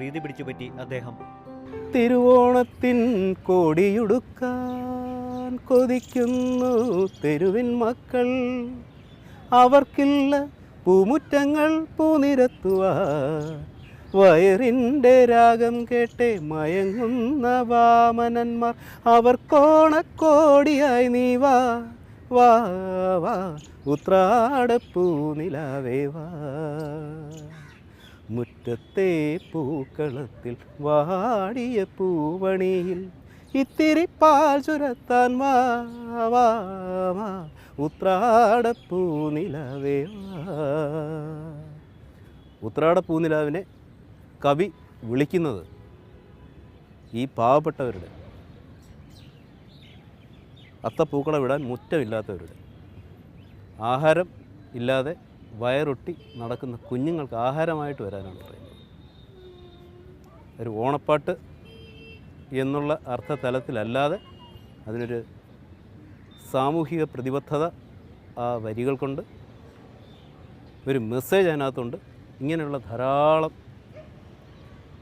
പ്രീതി പിടിച്ചു പറ്റി അദ്ദേഹം. തിരുവോണത്തിൻ കൊടിയുടുക്കാൻ കൊതിക്കുന്നു തെരുവിൻ മക്കൾ. അവർക്കില്ല പൂമുറ്റങ്ങൾ പൂനിരത്തുക വയറിന്റെ രാഗം കേട്ടേ മയങ്ങുന്ന വാമനന്മാർ. അവർക്കോണക്കോടിയായി നീ വാ വാ വാ. ഉത്രാടപ്പൂനിലാവേ വാ. മുറ്റത്തെ പൂക്കളത്തിൽ വാടിയ പൂവണിയിൽ ഇത്തിരി പാൽ ചുരത്താൻ വാ വാ വാ. ഉത്രാടപ്പൂനിലാവേ വാ. ഉത്രാടപ്പൂനിലാവിനെ കവി വിളിക്കുന്നത് ഈ പാവപ്പെട്ടവരുടെ അത്തപ്പൂക്കളെ വിടാൻ മുറ്റമില്ലാത്തവരുടെ. ആഹാരം ഇല്ലാതെ വയറൊട്ടി നടക്കുന്ന കുഞ്ഞുങ്ങൾക്ക് ആഹാരമായിട്ട് വരാനാണ് പറയുന്നത്. ഒരു ഓണപ്പാട്ട് എന്നുള്ള അർത്ഥ തലത്തിലല്ലാതെ അതിനൊരു സാമൂഹിക പ്രതിബദ്ധത ആ കൊണ്ട് ഒരു മെസ്സേജ് അതിനകത്തുണ്ട്. ഇങ്ങനെയുള്ള ധാരാളം